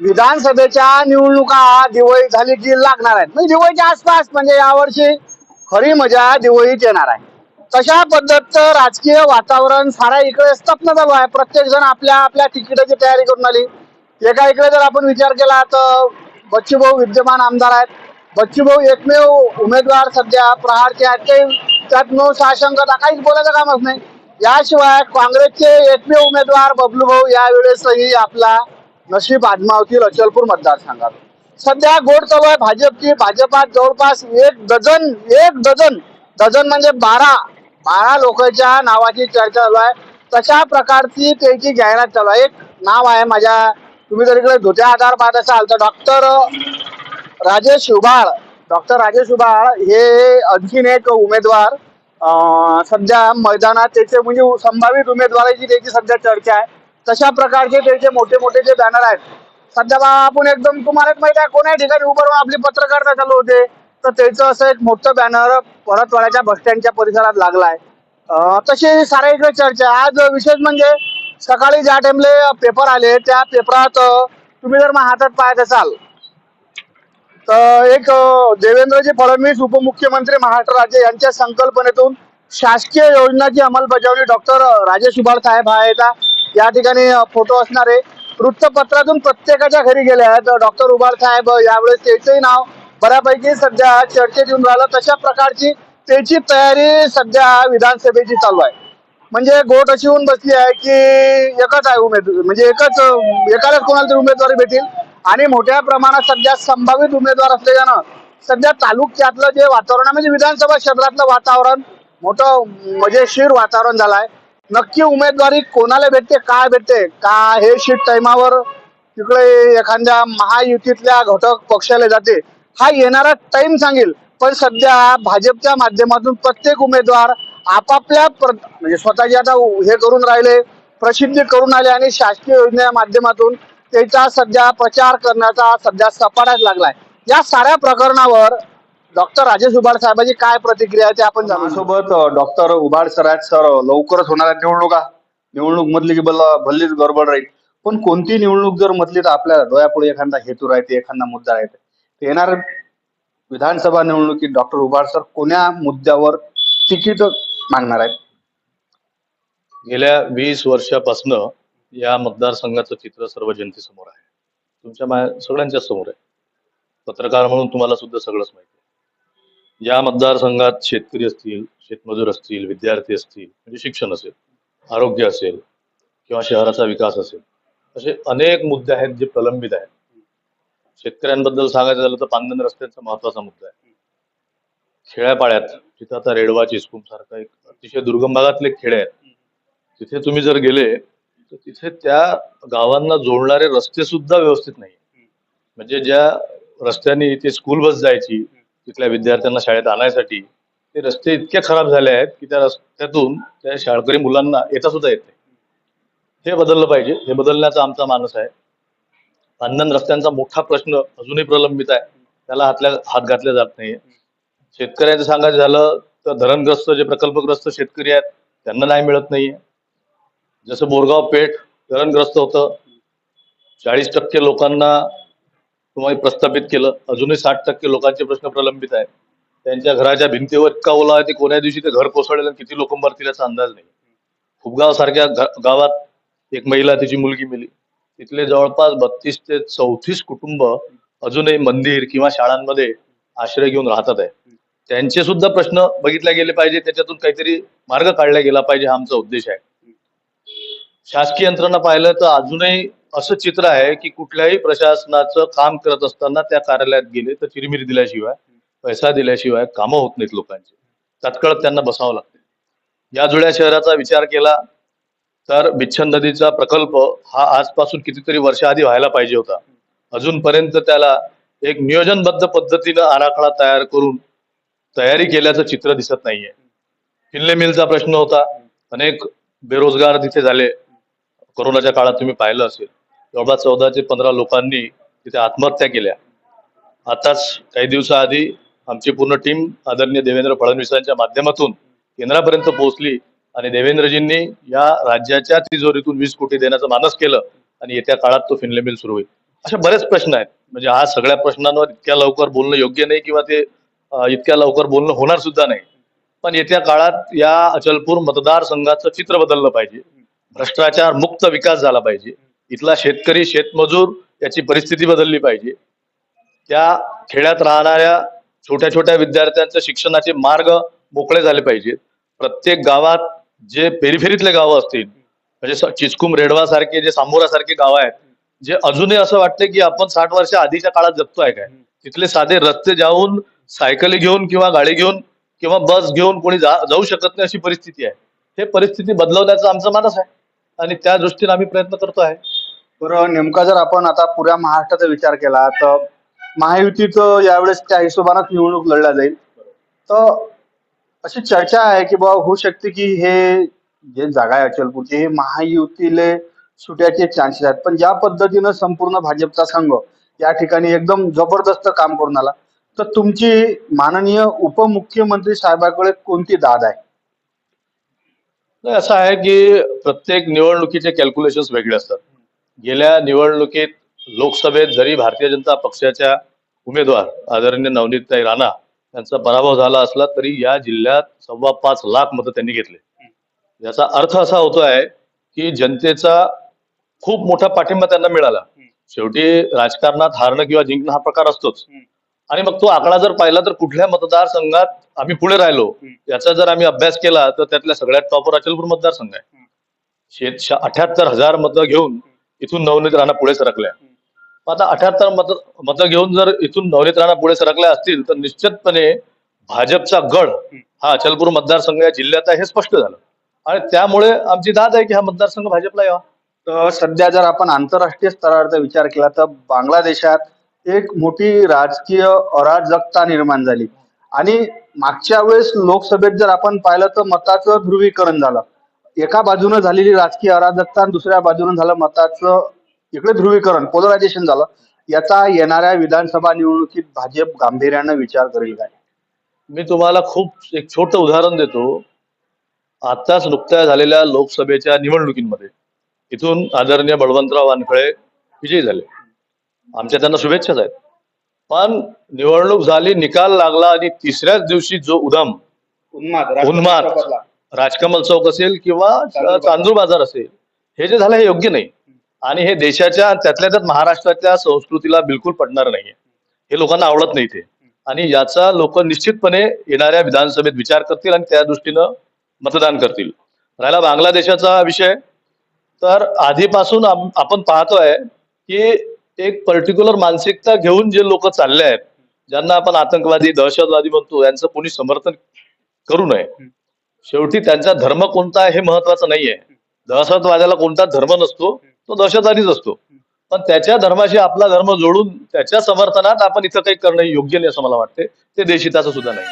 विधानसभेच्या निवडणुका दिवाळी झाली की लागणार आहेत. म्हणजे दिवाळीच्या आसपास म्हणजे यावर्षी खरी मजा दिवाळीत येणार आहे. तशा पद्धतीचं राजकीय वातावरण सारा इकडे स्तप्न झालं आहे. प्रत्येक जण आपल्या आपल्या तिकिटाची तयारी करून आली. एका इकडे जर आपण विचार केला तर बच्चूभाऊ विद्यमान आमदार आहेत. बच्चूभाऊ एकमेव उमेदवार सध्या प्रहारचे आहेत. ते त्यात नो साशंकता काहीच बोलायचं कामच नाही. याशिवाय काँग्रेसचे एकमेव उमेदवार बबलू भाऊ यावेळेसही आपला नशीब आजमावतील अचलपूर मतदारसंघात. सध्या गोड चालू आहे भाजपची. भाजपात जवळपास एक डझन एक डझन डझन म्हणजे बारा बारा लोकांच्या नावाची चर्चा चालू आहे. तशा प्रकारची त्याची जाहिरात चालू आहे. एक नाव आहे माझ्या तुम्ही जर इकडे धुत्या आधार पाहत असाल तर डॉक्टर राजेश उबाळ डॉक्टर राजेश उबाळ हे आणखीन एक उमेदवार. सध्या मैदानात त्याचे म्हणजे संभावित उमेदवाराची त्याची सध्या चर्चा आहे. तशा प्रकारचे त्याचे मोठे मोठे जे बॅनर आहेत. सध्या आपण एकदम तुम्हाला माहिती आहे कोणत्या ठिकाणी उभं राहून आपली पत्रकारिता चालू होते तर त्याचं असं एक मोठं बॅनर परतवाड्याच्या बस स्टँडच्या परिसरात लागलाय. तशी साऱ्या इकडे चर्चा आज विशेष म्हणजे सकाळी ज्या टाइमले पेपर आले त्या पेपरात तुम्ही जर मग हातात पाहत असाल तर एक देवेंद्रजी फडणवीस उपमुख्यमंत्री महाराष्ट्र राज्य यांच्या संकल्पनेतून शासकीय योजनाची अंमलबजावणी डॉक्टर राजेश उबाळ साहेब आहेत. या ठिकाणी फोटो असणारे वृत्तपत्रातून प्रत्येकाच्या घरी गेले आहेत. डॉक्टर उबाळ साहेब यावेळेस त्याचंही नाव बऱ्यापैकी सध्या चर्चेत येऊन राहिलं. तशा प्रकारची त्याची तयारी सध्या विधानसभेची चालू आहे. म्हणजे गोट अशी होऊन बसली आहे की एकच आहे उमेदवार म्हणजे एकच एकालाच कोणाला तरी उमेदवारी भेटेल. आणि मोठ्या प्रमाणात सध्या संभावित उमेदवार असल्यानं सध्या तालुक्यातलं जे वातावरण आहे म्हणजे विधानसभा क्षेत्रातलं वातावरण मोठं मजेशीर म्हणजे वातावरण झालं आहे. नक्की उमेदवारी कोणाला भेटते काय भेटते? का हे शीट टायमावर तिकडे एखाद्या महायुतीतल्या घटक पक्षाला जाते. हा येणारा टाइम सांगेल. पण सध्या भाजपच्या माध्यमातून प्रत्येक उमेदवार आपापल्या प्र- म्हणजे स्वतःची आता हे करून राहिले प्रसिद्धी करून आले आणि शासकीय योजनेच्या माध्यमातून त्याचा सध्या प्रचार करण्याचा सध्या सपाटाच लागलाय. या साऱ्या प्रकरणावर डॉक्टर राजेश उबाड साहेबांची काय प्रतिक्रिया आहे ते आपण जाणून घेऊ. सोबत डॉक्टर उबाड सर आहेत सर लवकरच होणाऱ्या निवडणुका. निवडणूक मधली की बल्ला भल्लीच गडबड राहील. पण कोणती निवडणूक जर म्हटली तर आपल्या डोळ्यापुढे एखादा हेतू राहते एखादा मुद्दा राहते. तर येणार विधानसभा निवडणुकीत डॉक्टर उबाड सर कोण्या मुद्द्यावर तिकीट मागणार आहेत? गेल्या वीस वर्षापासनं या मतदारसंघाचं चित्र सर्व जनतेसमोर आहे. तुमच्या मा सगळ्यांच्या समोर आहे. पत्रकार म्हणून तुम्हाला सुद्धा सगळंच माहिती या मतदारसंघात शेतकरी असतील शेतमजूर असतील विद्यार्थी असतील म्हणजे शिक्षण असेल आरोग्य असेल किंवा शहराचा विकास असेल असे अनेक मुद्दे आहेत जे प्रलंबित आहेत. शेतकऱ्यांबद्दल सांगायचं झालं तर पांदन रस्त्याचा महत्त्वाचा मुद्दा आहे. खेड्यापाड्यात जिथं आता रेडवा चिस्कूम सारखा एक अतिशय दुर्गम भागातले खेडे आहेत. तिथे तुम्ही जर गेले तर तिथे त्या गावांना जोडणारे रस्ते सुद्धा व्यवस्थित नाही म्हणजे ज्या रस्त्याने इथे स्कूल बस जायची तिथल्या विद्यार्थ्यांना शाळेत आणायसाठी ते रस्ते इतके खराब झाले आहेत की त्या रस्त्यातून त्या शाळकरी मुलांना येता सुद्धा येते हे बदललं पाहिजे. हे बदलण्याचा आमचा मानस आहे. पांदन रस्त्यांचा मोठा प्रश्न अजूनही प्रलंबित आहे. त्याला हातल्या हात घातले जात नाही शेतकऱ्याचं सांगायचं झालं तर धरणग्रस्त जे प्रकल्पग्रस्त शेतकरी आहेत त्यांना नाही मिळत नाहीये. जसं बोरगाव पेठ धरणग्रस्त होतं चाळीस टक्के लोकांना तुम्हाला प्रस्थापित केलं. अजूनही साठ टक्के लोकांचे प्रश्न प्रलंबित आहेत. त्यांच्या घराच्या भिंतीवर इतका ओला आहे ते कोण्या दिवशी ते घर कोसळेल आणि किती लोक मरतील याचा अंदाज नाही. फुगगाव सारख्या गावात एक महिला तिची मुलगी मिली. तिथले जवळपास बत्तीस ते चौतीस कुटुंब अजूनही मंदिर किंवा शाळांमध्ये आश्रय घेऊन राहतात आहे त्यांचे सुद्धा प्रश्न बघितले गेले पाहिजे त्याच्यातून काहीतरी मार्ग काढला गेला पाहिजे हा आमचा उद्देश आहे. शासकीय यंत्रणा पाहिलं तर अजूनही असं चित्र आहे की कुठल्याही प्रशासनाचं काम करत असताना त्या कार्यालयात गेले तर चिरमिरी दिल्याशिवाय पैसा दिल्याशिवाय कामं होत नाहीत लोकांची. तात्काळ त्यांना बसावं लागते. या जुळ्या शहराचा विचार केला तर बिच्छन नदीचा प्रकल्प हा आजपासून कितीतरी वर्ष आधी व्हायला पाहिजे होता. अजूनपर्यंत त्याला एक नियोजनबद्ध पद्धतीनं आराखडा तयार करून तयारी केल्याचं चित्र दिसत नाहीये. किल्ले मिलचा प्रश्न होता. अनेक बेरोजगार तिथे झाले. कोरोनाच्या काळात तुम्ही पाहिलं असेल. जवळपास चौदा ते पंधरा लोकांनी तिथे आत्महत्या केल्या. आताच काही दिवसाआधी आमची पूर्ण टीम आदरणीय देवेंद्र फडणवीसांच्या माध्यमातून केंद्रापर्यंत पोहोचली आणि देवेंद्रजींनी या राज्याच्या तिजोरीतून वीस कोटी देण्याचं मानस केलं आणि येत्या काळात तो फिनले मिल सुरू होईल. असे बरेच प्रश्न आहेत. म्हणजे हा सगळ्या प्रश्नांवर इतक्या लवकर बोलणं योग्य नाही किंवा ते इतक्या लवकर बोलणं होणार सुद्धा नाही. पण येत्या काळात या अचलपूर मतदारसंघाचं चित्र बदललं पाहिजे. भ्रष्टाचार मुक्त विकास झाला पाहिजे. इथला शेतकरी शेतमजूर याची परिस्थिती बदलली पाहिजे. त्या खेड्यात राहणाऱ्या छोट्या छोट्या विद्यार्थ्यांचं शिक्षणाचे मार्ग मोकळे झाले पाहिजेत. प्रत्येक गावात जे पेरीफेरीतले गावं असतील म्हणजे चिचकुम रेडवा सारखे जे सांबोरासारखे गावं गाव आहेत जे अजूनही असं वाटतं की आपण साठ वर्ष आधीच्या काळात जगतोय काय? तिथले साधे रस्ते जाऊन सायकली घेऊन किंवा गाडी घेऊन किंवा बस घेऊन कोणी जा- जाऊ शकत नाही अशी परिस्थिती आहे. हे परिस्थिती बदलवण्याचं आमचं मानस आहे. आणि त्या दृष्टीने आम्ही प्रयत्न करतो आहे. बरं नेमका जर आपण आता पुऱ्या महाराष्ट्राचा विचार केला तर महायुतीचं यावेळेस त्या हिशोबानेच निवडणूक लढल्या जाईल. तर अशी चर्चा आहे की बाबा होऊ शकते की हे जे जागा आहे अचलपूरची हे महायुतीले सुट्याचे चान्सेस आहेत. पण ज्या पद्धतीनं संपूर्ण भाजपचा संघ या ठिकाणी एकदम जबरदस्त काम करून आला तर तुमची माननीय उपमुख्यमंत्री साहेबाकडे कोणती दाद आहे? असं आहे की प्रत्येक निवडणुकीचे कॅल्क्युलेशन वेगळे असतात. गेल्या निवडणुकीत लोकसभेत जरी भारतीय जनता पक्षाच्या उमेदवार आदरणीय नवनीतताई राणा यांचा पराभव झाला असला तरी या जिल्ह्यात सव्वा पाच लाख मतं त्यांनी घेतले. याचा अर्थ असा होतो आहे की जनतेचा खूप मोठा पाठिंबा त्यांना मिळाला. शेवटी राजकारणात हारणं किंवा जिंकणं हा प्रकार असतोच. आणि मग तो आकडा जर पाहिला तर कुठल्या मतदारसंघात आम्ही पुढे राहिलो याचा जर आम्ही अभ्यास केला तर त्यातल्या सगळ्यात टॉपर अचलपूर मतदारसंघ आहे. अठ्याहत्तर हजार मतं घेऊन इथून नवनीत राणा पुढे सरकल्या. आता अठ्याहत्तर मत मतं घेऊन जर इथून नवनीत राणा पुढे सरकल्या असतील तर निश्चितपणे भाजपचा गड हा अचलपूर मतदारसंघ या जिल्ह्यात आहे हे स्पष्ट झालं. आणि त्यामुळे आमची दाद आहे की हा मतदारसंघ भाजपला यावा. सध्या जर आपण आंतरराष्ट्रीय स्तरावरचा विचार केला तर बांगलादेशात एक मोठी राजकीय अराजकता निर्माण झाली. आणि मागच्या वेळेस लोकसभेत जर आपण पाहिलं तर मताचं ध्रुवीकरण झालं. एका बाजूनं झालेली राजकीय अराजकता आणि दुसऱ्या बाजूनं झालं मताचं इकडे ध्रुवीकरण पोलरायझेशन झालं. याचा येणाऱ्या विधानसभा निवडणुकीत भाजप गांभीर्यानं विचार करेल काय? मी तुम्हाला खूप एक छोटं उदाहरण देतो. आताच नुकत्या झालेल्या लोकसभेच्या निवडणुकीमध्ये. इथून आदरणीय बळवंतराव वानखळे विजयी झाले. आमच्या त्यांना शुभेच्छाच आहेत पण निवडणूक झाली निकाल लागला आणि तिसऱ्याच दिवशी जो उदम उन्माद उन्माद राजकमल चौक असेल किंवा चांदूर बाजार. असेल हे जे झालं हे योग्य नाही. आणि हे देशाच्या त्यातल्या त्यात महाराष्ट्राच्या संस्कृतीला बिलकुल पडणार नाहीये. हे लोकांना आवडत नाही ते आणि याचा लोक निश्चितपणे येणाऱ्या विधानसभेत विचार करतील आणि त्या दृष्टीनं मतदान करतील. राहिला बांगलादेशाचा विषय. तर आधीपासून आपण पाहतोय की एक पर्टिक्युलर मानसिकता घेऊन जे लोक चालले आहेत ज्यांना आपण आतंकवादी दहशतवादी म्हणतो यांचं कोणी समर्थन करू नये. शेवटी त्यांचा धर्म कोणता आहे हे महत्वाचं नाहीये. दहशतवाद्याला कोणता धर्म नसतो तो दहशतवादीच असतो. पण त्याच्या धर्माशी आपला धर्म जोडून त्याच्या समर्थनात आपण इथं काही करणं योग्य नाही असं मला वाटते ते देशिताचं सुद्धा नाही.